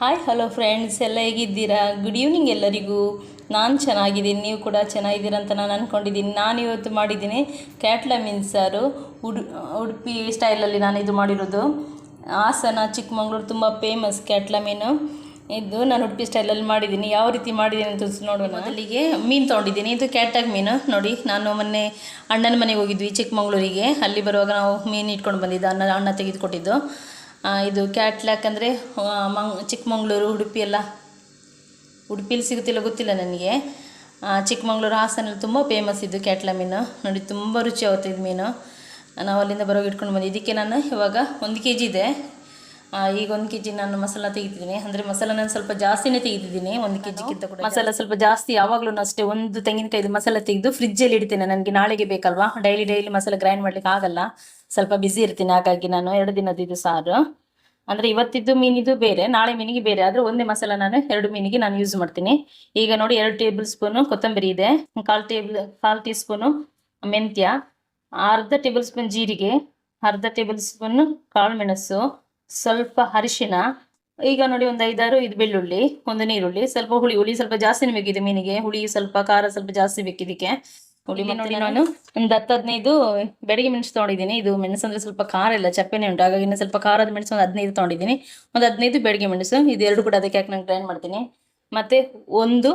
Hi hello friends ಎಲ್ಲ ಹೇಗಿದ್ದೀರಾ? Good evening ಎಲ್ಲರಿಗೂ. ನಾನು ಚೆನ್ನಾಗಿದ್ದೀನಿ. ನೀವು ಕೂಡ ಚೆನ್ನಾಗಿದ್ದೀರಾ ಅಂತ ನಾನು ಅಂದ್ಕೊಂಡಿದ್ದೀನಿ ನಾನು ಇವತ್ತು ಮಾಡಿದ್ದೀನಿ ಕ್ಯಾಟ್ಲ ಮೀನ್ ಸಾರು. ಉಡು, ಉಡುಪಿ ಸ್ಟೈಲಲ್ಲಿ ನಾನು ಇದು ಮಾಡಿರೋದು. ಹಾಸನ, ಚಿಕ್ಕಮಂಗ್ಳೂರು ತುಂಬ ಫೇಮಸ್ ಕ್ಯಾಟ್ಲ ಮೀನು. ಇದು ನಾನು ಉಡುಪಿ ಸ್ಟೈಲಲ್ಲಿ ಮಾಡಿದ್ದೀನಿ. ಯಾವ ರೀತಿ ಮಾಡಿದ್ದೀನಿ ಅಂತ ನೋಡೋಣ. ಅಲ್ಲಿಗೆ ಮೀನು ತೊಗೊಂಡಿದ್ದೀನಿ. ಇದು ಕ್ಯಾಟಾಗ್ ಮೀನು. ನೋಡಿ, ನಾನು ಮೊನ್ನೆ ಅಣ್ಣನ ಮನೆಗೆ ಹೋಗಿದ್ವಿ ಚಿಕ್ಕಮಂಗ್ಳೂರಿಗೆ. ಅಲ್ಲಿ ಬರುವಾಗ ನಾವು ಮೀನು ಇಟ್ಕೊಂಡು ಬಂದಿದ್ದು ಅಣ್ಣ ಅಣ್ಣ ತೆಗೆದುಕೊಟ್ಟಿದ್ದು. ಇದು ಕ್ಯಾಟ್ಲಾಕ್ ಅಂದರೆ ಮಂಗ್, ಚಿಕ್ಕಮಂಗ್ಳೂರು, ಉಡುಪಿ ಎಲ್ಲ. ಉಡುಪಿಲಿ ಸಿಗುತ್ತಿಲ್ಲ ಗೊತ್ತಿಲ್ಲ ನನಗೆ. ಚಿಕ್ಕಮಗಳೂರು ಹಾಸನಲ್ಲಿ ತುಂಬ ಫೇಮಸ್ ಇದು ಕ್ಯಾಟ್ಲ ಮೀನು. ನೋಡಿ, ತುಂಬ ರುಚಿ ಆಗುತ್ತೆ ಇದು ಮೀನು. ನಾವು ಅಲ್ಲಿಂದ ಬರೋ ಇಟ್ಕೊಂಡು ಬಂದು ಇದಕ್ಕೆ ನಾನು ಇವಾಗ ಒಂದು ಕೆ ಜಿ ಇದೆ ಈಗ ಒಂದು ಕೆ ಜಿ ನಾನು ಮಸಾಲ ತೆಗಿತಿದ್ದೀನಿ. ಅಂದರೆ ಮಸಾಲ ನಾನು ಸ್ವಲ್ಪ ಜಾಸ್ತಿನೇ ತೆಗಿತಿದ್ದೀನಿ. ಒಂದು ಕೆ ಜಿಗಿಂತ ಕೂಡ ಮಸಾಲ ಸ್ವಲ್ಪ ಜಾಸ್ತಿ ಯಾವಾಗಲೂ ಅಷ್ಟೇ ಒಂದು ತೆಂಗಿನಕಾಯಿದು ಮಸಾಲ ತೆಗೆದು ಫ್ರಿಜ್ಜಲ್ಲಿ ಇಡ್ತೇನೆ. ನನಗೆ ನಾಳೆಗೆ ಬೇಕಲ್ವಾ? ಡೈಲಿ ಡೈಲಿ ಮಸಾಲ ಗ್ರೈಂಡ್ ಮಾಡ್ಲಿಕ್ಕೆ ಆಗಲ್ಲ. ಸ್ವಲ್ಪ ಬ್ಯುಸಿ ಇರ್ತೀನಿ, ಹಾಗಾಗಿ ನಾನು ಎರಡು ದಿನದ ಇದು ಸಾರು. ಅಂದರೆ ಇವತ್ತಿದ್ದು ಮೀನಿದು ಬೇರೆ, ನಾಳೆ ಮೀನಿಗೆ ಬೇರೆ, ಆದರೆ ಒಂದೇ ಮಸಾಲ ನಾನು ಎರಡು ಮೀನಿಗೆ ನಾನು ಯೂಸ್ ಮಾಡ್ತೀನಿ. ಈಗ ನೋಡಿ ಎರಡು ಟೇಬಲ್ ಸ್ಪೂನು ಕೊತ್ತಂಬರಿ ಇದೆ, ಕಾಲು ಟೇಬಲ್ ಕಾಲು ಟೀ ಸ್ಪೂನು ಮೆಂತ್ಯ, ಅರ್ಧ ಟೇಬಲ್ ಸ್ಪೂನ್ ಜೀರಿಗೆ, ಅರ್ಧ ಟೇಬಲ್ ಸ್ಪೂನ್ ಕಾಳು ಮೆಣಸು, ಸ್ವಲ್ಪ ಅರಿಶಿನ, ಈಗ ನೋಡಿ ಒಂದು ಐದಾರು ಇದು ಬೆಳ್ಳುಳ್ಳಿ, ಒಂದು ನೀರುಳ್ಳಿ, ಸ್ವಲ್ಪ ಹುಳಿ ಹುಳಿ ಸ್ವಲ್ಪ ಜಾಸ್ತಿನೇ ಬೇಕಿದೆ ಮೀನಿಗೆ, ಹುಳಿ ಸ್ವಲ್ಪ, ಖಾರ ಸ್ವಲ್ಪ ಜಾಸ್ತಿ ಬೇಕಿದಕ್ಕೆ ಹುಳಿ ನೋಡಿ ನಾನು ಒಂದು ಹತ್ತು ಹದಿನೈದು ಬೆಳಗ್ಗೆ ಮೆಣಸು ತೊಗೊಂಡಿದ್ದೀನಿ. ಇದು ಮೆಣಸು ಅಂದರೆ ಸ್ವಲ್ಪ ಖಾರ ಇಲ್ಲ ಚಪ್ಪೆನೇ ಉಂಟು. ಹಾಗಾಗಿ ಇನ್ನು ಸ್ವಲ್ಪ ಖಾರದ ಮೆಣಸು ಒಂದು ಹದಿನೈದು ತೊಗೊಂಡಿದ್ದೀನಿ. ಒಂದು ಹದಿನೈದು ಬೆಳಗ್ಗೆ ಮೆಣಸು ಇದು ಎರಡು ಕೂಡ ಅದಕ್ಕೆ ಹಾಕಿ ನಾನು ಗ್ರೈಂಡ್ ಮಾಡ್ತೀನಿ. ಮತ್ತು ಒಂದು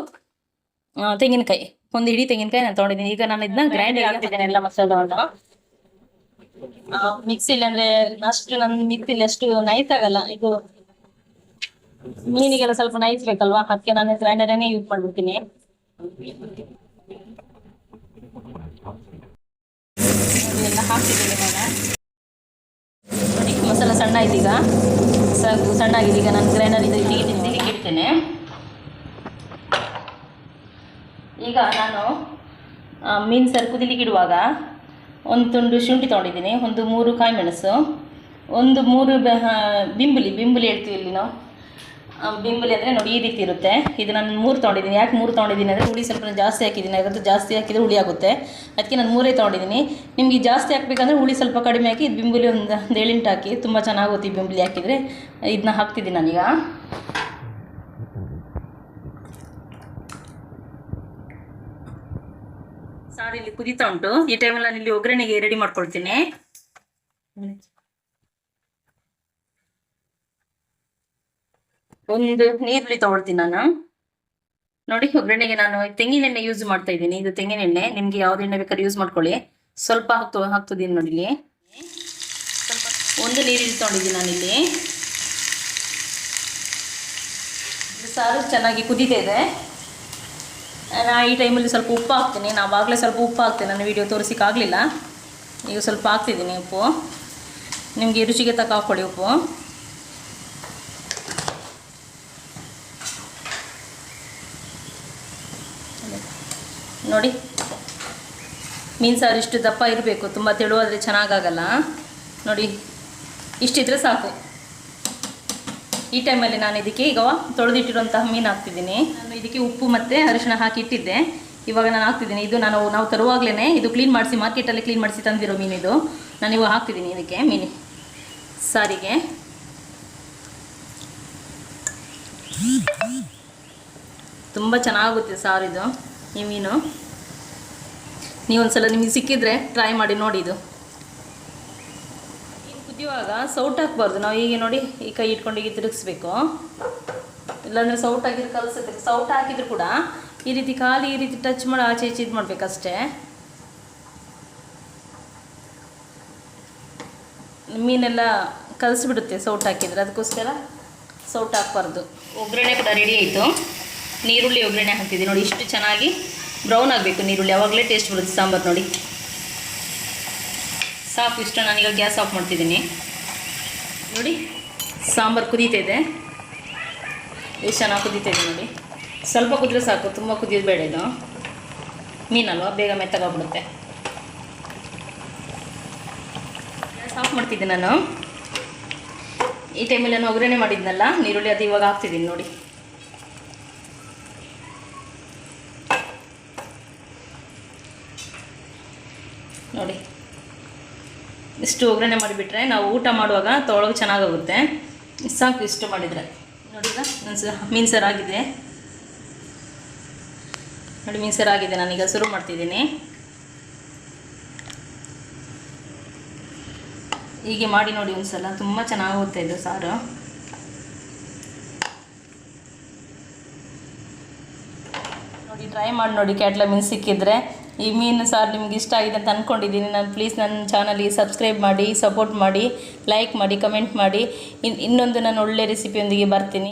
ತೆಂಗಿನಕಾಯಿ. ಒಂದು ಇಡೀ ತೆಂಗಿನಕಾಯಿ ನಾನು ತೊಗೊಂಡಿದ್ದೀನಿ. ಈಗ ನಾನು ಇದನ್ನ ಗ್ರೈಂಡ್ ಆಗ್ತಿದ್ದೇನೆ ಎಲ್ಲ ಮಸಾಲೆ ಮಿಕ್ಸಿಲಿ ಅಂದ್ರೆ ಅಷ್ಟು ನನ್ನ ಮಿಕ್ಸಿಲಿ ಅಷ್ಟು ನೈಸ್ ಆಗಲ್ಲ. ಇದು ಮೀನಿಗೆಲ್ಲ ಸ್ವಲ್ಪ ನೈಸ್ ಬೇಕಲ್ವಾ? ಅದಕ್ಕೆ ನಾನು ಗ್ರೈಂಡರನ್ನೇ ಯೂಸ್ ಮಾಡ್ಬಿಡ್ತೀನಿ ನೋಡಿ, ಎಲ್ಲ ಹಾಕ್ತಿದ್ದೀನಿ ನಾನು ಮಸಾಲ ಸಣ್ಣ ಸಾಕು ಸಣ್ಣ ಆಗಿದೆ ಈಗ ನಾನು ಗ್ರೈಂಡರ್ ಇದು ತೆಗಿಲಿಕ್ಕೆ ಇಡ್ತೇನೆ. ಈಗ ನಾನು ಮೀನು ಸರ್ ಕುದಿಲಿಕ್ಕೆ ಇಡುವಾಗ ಒಂದು ತುಂಡು ಶುಂಠಿ ತೊಗೊಂಡಿದ್ದೀನಿ. ಒಂದು ಮೂರು ಕಾಯಿ ಮೆಣಸು. ಒಂದು ಮೂರು ಬಿಂಬುಲಿ. ಬಿಂಬುಲಿ ಹೇಳ್ತೀವಿ ಇಲ್ಲಿ ನಾವು. ಬಿಂಬುಲಿ ಅಂದರೆ ನೋಡಿ ಈ ರೀತಿ ಇರುತ್ತೆ. ಇದು ನಾನು ಮೂರು ತೊಗೊಂಡಿದ್ದೀನಿ. ಯಾಕೆ ಮೂರು ತೊಗೊಂಡಿದ್ದೀನಿ ಅಂದರೆ ಹುಳಿ ಸ್ವಲ್ಪ ಜಾಸ್ತಿ ಹಾಕಿದ್ದೀನಿ. ಯಾಕಂದ್ರೆ ಜಾಸ್ತಿ ಹಾಕಿದರೆ ಹುಳಿ ಆಗುತ್ತೆ. ಅದಕ್ಕೆ ನಾನು ಮೂರೇ ತೊಗೊಂಡಿದ್ದೀನಿ. ನಿಮಗೆ ಜಾಸ್ತಿ ಹಾಕಬೇಕಂದ್ರೆ ಹುಳಿ ಸ್ವಲ್ಪ ಕಡಿಮೆ ಹಾಕಿ, ಇದು ಬಿಂಬುಲಿ ಒಂದು ಒಂದು ಏಳೆಂಟು ಹಾಕಿ, ತುಂಬ ಚೆನ್ನಾಗುತ್ತೆ ಈ ಬಿಂಬುಲಿ ಹಾಕಿದರೆ. ಇದನ್ನ ಹಾಕ್ತಿದ್ದೀನಿ ನಾನೀಗ. ಸಾರಿ, ಇಲ್ಲಿ ಕುದೀತಾ ಉಂಟು. ಈ ಟೈಮಲ್ಲಿ ನಾನು ಇಲ್ಲಿ ಒಗ್ಗರಣೆಗೆ ರೆಡಿ ಮಾಡ್ಕೊಳ್ತೀನಿ. ಒಂದು ನೀರುಳ್ಳಿ ತಗೊಳ್ತೀನಿ ನಾನು. ನೋಡಿ, ಒಗ್ಗರಣೆಗೆ ನಾನು ತೆಂಗಿನೆಣ್ಣೆ ಯೂಸ್ ಮಾಡ್ತಾ ಇದ್ದೀನಿ. ಇದು ತೆಂಗಿನೆಣ್ಣೆ. ನಿಮ್ಗೆ ಯಾವ್ದು ಎಣ್ಣೆ ಬೇಕಾದ್ರೆ ಯೂಸ್ ಮಾಡ್ಕೊಳ್ಳಿ. ಸ್ವಲ್ಪ ಹಾಕ್ತು ಹಾಕ್ತಿದ್ದೀನಿ ನೋಡಿ ಇಲ್ಲಿ. ಸ್ವಲ್ಪ ಒಂದು ನೀರುಳ್ಳಿ ತಗೊಂಡಿದ್ದೀನಿ ನಾನಿಲ್ಲಿ ಸಾರು ಚೆನ್ನಾಗಿ ಕುದೀತಾ ಇದೆ. ನಾ ಈ ಟೈಮಲ್ಲಿ ಸ್ವಲ್ಪ ಉಪ್ಪು ಹಾಕ್ತೀನಿ. ನಾವಾಗಲೇ ಸ್ವಲ್ಪ ಉಪ್ಪು ಹಾಕ್ತೀನಿ. ನಾನು ವಿಡಿಯೋ ತೋರಿಸಿಕ್ಕಾಗಲಿಲ್ಲ ಈಗ ಸ್ವಲ್ಪ ಹಾಕ್ತಿದ್ದೀನಿ ಉಪ್ಪು. ನಿಮಗೆ ರುಚಿಗೆ ತಕ್ಕ ಹಾಕ್ಕೊಳ್ಳಿ ಉಪ್ಪು. ನೋಡಿ. ಮೀನು ಸಾರು ಇಷ್ಟು ದಪ್ಪ ಇರಬೇಕು, ತುಂಬ ತೆಳುವಾದರೆ ಚೆನ್ನಾಗಾಗಲ್ಲ. ನೋಡಿ, ಇಷ್ಟಿದ್ರೆ ಸಾಕು. ಈ ಟೈಮಲ್ಲಿ ನಾನು ಇದಕ್ಕೆ ಈಗ ತೊಳೆದಿಟ್ಟಿರುವಂತಹ ಮೀನು ಹಾಕ್ತಿದ್ದೀನಿ. ನಾನು ಇದಕ್ಕೆ ಉಪ್ಪು ಮತ್ತು ಅರಿಶಿಣ ಹಾಕಿ ಇಟ್ಟಿದ್ದೆ. ಇವಾಗ ನಾನು ಹಾಕ್ತಿದ್ದೀನಿ. ಇದು ನಾನು ನಾವು ತರುವಾಗಲೇ ಇದು ಕ್ಲೀನ್ ಮಾಡಿಸಿ ಮಾರ್ಕೆಟಲ್ಲಿ ಕ್ಲೀನ್ ಮಾಡಿಸಿ ತಂದಿರೋ ಮೀನು ಇದು. ನಾನು ಇವಾಗ ಹಾಕ್ತಿದ್ದೀನಿ ಇದಕ್ಕೆ ಮೀನು ಸಾರಿಗೆ. ತುಂಬ ಚೆನ್ನಾಗುತ್ತೆ ಸಾರಿದು ಈ ಮೀನು ನೀವೊಂದ್ಸಲ ನಿಮಗೆ ಸಿಕ್ಕಿದ್ರೆ ಟ್ರೈ ಮಾಡಿ ನೋಡಿ ಇದು. ಕುದಿಯುವಾಗ ಸೌಟ್ ಹಾಕ್ಬಾರ್ದು. ನಾವು ಹೀಗೆ ನೋಡಿ ಈ ಕೈ ಇಟ್ಕೊಂಡು ಹೀಗೆ ತಿರುಗಿಸ್ಬೇಕು. ಇಲ್ಲಾಂದರೆ ಸೌಟ್ ಹಾಕಿದ್ರೆ ಕಲಸುತ್ತೆ. ಸೌಟ್ ಹಾಕಿದ್ರು ಕೂಡ ಈ ರೀತಿ ಖಾಲಿ ಈ ರೀತಿ ಟಚ್ ಮಾಡಿ ಆಚೆ ಈಚೆ ಇದು ಮಾಡಬೇಕಷ್ಟೇ. ಮೀನೆಲ್ಲ ಕಲಸಿಬಿಡುತ್ತೆ ಸೌಟ್ ಹಾಕಿದ್ರೆ. ಅದಕ್ಕೋಸ್ಕರ ಸೌಟ್ ಹಾಕ್ಬಾರ್ದು. ಒಗ್ಗರಣೆ ಕೂಡ ರೆಡಿ ಆಯಿತು. ನೀರುಳ್ಳಿ ಒಗ್ಗರಣೆ ಹಾಕ್ತಿದ್ದೀನಿ ನೋಡಿ ಇಷ್ಟು ಚೆನ್ನಾಗಿ ಬ್ರೌನ್ ಆಗಬೇಕು ನೀರುಳ್ಳಿ. ಯಾವಾಗಲೇ ಟೇಸ್ಟ್ ಬರುತ್ತೆ ಸಾಂಬಾರು ನೋಡಿ. ಸಾಕು ಇಷ್ಟು ನಾನೀಗ ಗ್ಯಾಸ್ ಆಫ್ ಮಾಡ್ತಿದ್ದೀನಿ. ನೋಡಿ, ಸಾಂಬಾರು ಕುದೀತಿದೆ ಎಷ್ಟು ಚೆನ್ನಾಗಿ ಕುದೀತಾ ಇದೆ ನೋಡಿ. ಸ್ವಲ್ಪ ಕುದ್ರೆ ಸಾಕು, ತುಂಬ ಕುದಿಯೋದು ಬೇಡ ಇದು. ಮೀನಲ್ವ? ಬೇಗ ಮೆತ್ತಗಾಗ್ಬಿಡುತ್ತೆ. ಗ್ಯಾಸ್ ಆಫ್ ಮಾಡ್ತಿದ್ದೆ ನಾನು. ಈ ಟೈಮಲ್ಲಿ ನಾನು ಒಗ್ಗರಣೆ ಮಾಡಿದ್ನಲ್ಲ, ನೀರುಳ್ಳಿ ಅದು ಇವಾಗ ಹಾಕ್ತಿದ್ದೀನಿ ನೋಡಿ. ನೋಡಿ. ಇಷ್ಟು ಒಗ್ಗರಣೆ ಮಾಡಿಬಿಟ್ರೆ ನಾವು ಊಟ ಮಾಡುವಾಗ ತೊಳಗೆ ಚೆನ್ನಾಗಾಗುತ್ತೆ. ಸಾಕು ಇಷ್ಟು ಮಾಡಿದರೆ. ನೋಡಿ ಈಗ ಮೀನು ಸಾರು ಆಗಿದೆ. ನೋಡಿ ಮೀನು ಸಾರು ಆಗಿದೆ, ನಾನೀಗ ಶುರು ಮಾಡ್ತಿದ್ದೀನಿ. ಹೀಗೆ ಮಾಡಿ ನೋಡಿ ಒಂದ್ಸಲ, ತುಂಬ ಚೆನ್ನಾಗುತ್ತೆ ಇದು ಸಾರು. ನೋಡಿ ಟ್ರೈ ಮಾಡಿ ನೋಡಿ ಕ್ಯಾಟ್ಲ ಮೀನು ಸಿಕ್ಕಿದ್ರೆ. ಈ ಮೀನು ಸಾರು ನಿಮ್ಗೆ ಇಷ್ಟ ಆಗಿದೆ ಅಂತ ಅಂದ್ಕೊಂಡಿದ್ದೀನಿ ನಾನು ಪ್ಲೀಸ್ ನನ್ನ ಚಾನಲಿಗೆ ಸಬ್ಸ್ಕ್ರೈಬ್ ಮಾಡಿ ಸಪೋರ್ಟ್ ಮಾಡಿ ಲೈಕ್ ಮಾಡಿ ಕಮೆಂಟ್ ಮಾಡಿ. ಇನ್ ಇನ್ನೊಂದು ನಾನು ಒಳ್ಳೆ ರೆಸಿಪಿಯೊಂದಿಗೆ ಬರ್ತೀನಿ.